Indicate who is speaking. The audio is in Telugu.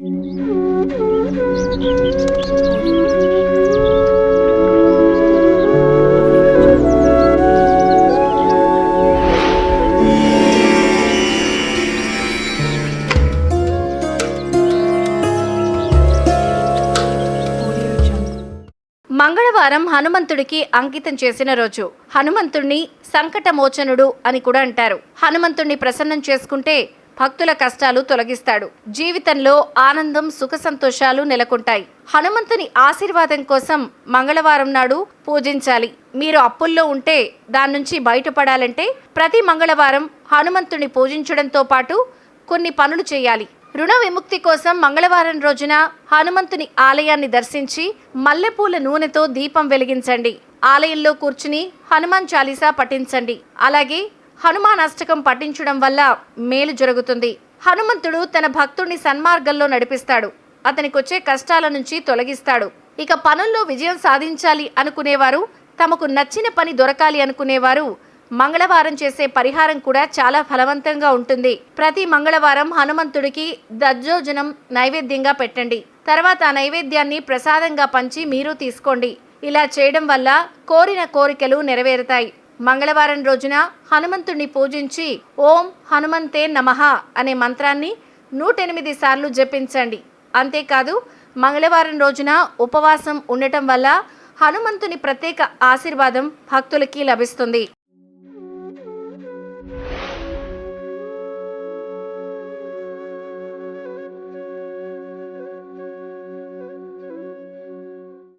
Speaker 1: మంగళవారం హనుమంతుడికి అంకితం చేసిన రోజు. హనుమంతుణ్ణి సంకటమోచనుడు అని కూడా అంటారు. హనుమంతుణ్ణి ప్రసన్నం చేసుకుంటే భక్తుల కష్టాలు తొలగిస్తాడు. జీవితంలో ఆనందం సుఖ సంతోషాలు నెలకొంటాయి. హనుమంతుని ఆశీర్వాదం కోసం మంగళవారం నాడు పూజించాలి. మీరు అప్పుల్లో ఉంటే దాని నుంచి బయటపడాలంటే ప్రతి మంగళవారం హనుమంతుని పూజించడంతో పాటు కొన్ని పనులు చేయాలి. రుణ విముక్తి కోసం మంగళవారం రోజున హనుమంతుని ఆలయాన్ని దర్శించి మల్లెపూల నూనెతో దీపం వెలిగించండి. ఆలయంలో కూర్చుని హనుమాన్ చాలీసా పఠించండి. అలాగే హనుమానష్టకం పఠించడం వల్ల మేలు జరుగుతుంది. హనుమంతుడు తన భక్తుడిని సన్మార్గంలో నడిపిస్తాడు. అతనికొచ్చే కష్టాల నుంచి తొలగిస్తాడు. ఇక పనుల్లో విజయం సాధించాలి అనుకునేవారు తమకు నచ్చిన పని దొరకాలి అనుకునేవారు మంగళవారం చేసే పరిహారం కూడా చాలా ఫలవంతంగా ఉంటుంది. ప్రతి మంగళవారం హనుమంతుడికి దజ్జోజనం నైవేద్యంగా పెట్టండి. తర్వాత ఆ నైవేద్యాన్ని ప్రసాదంగా పంచి మీరు తీసుకోండి. ఇలా చేయడం వల్ల కోరిన కోరికలు నెరవేరుతాయి. మంగళవారం రోజున హనుమంతుణ్ణి పూజించి ఓం హనుమంతే నమః అనే మంత్రాన్ని నూట ఎనిమిది సార్లు జపించండి. అంతేకాదు మంగళవారం రోజున ఉపవాసం ఉండటం వల్ల హనుమంతుని ప్రత్యేక ఆశీర్వాదం భక్తులకి లభిస్తుంది.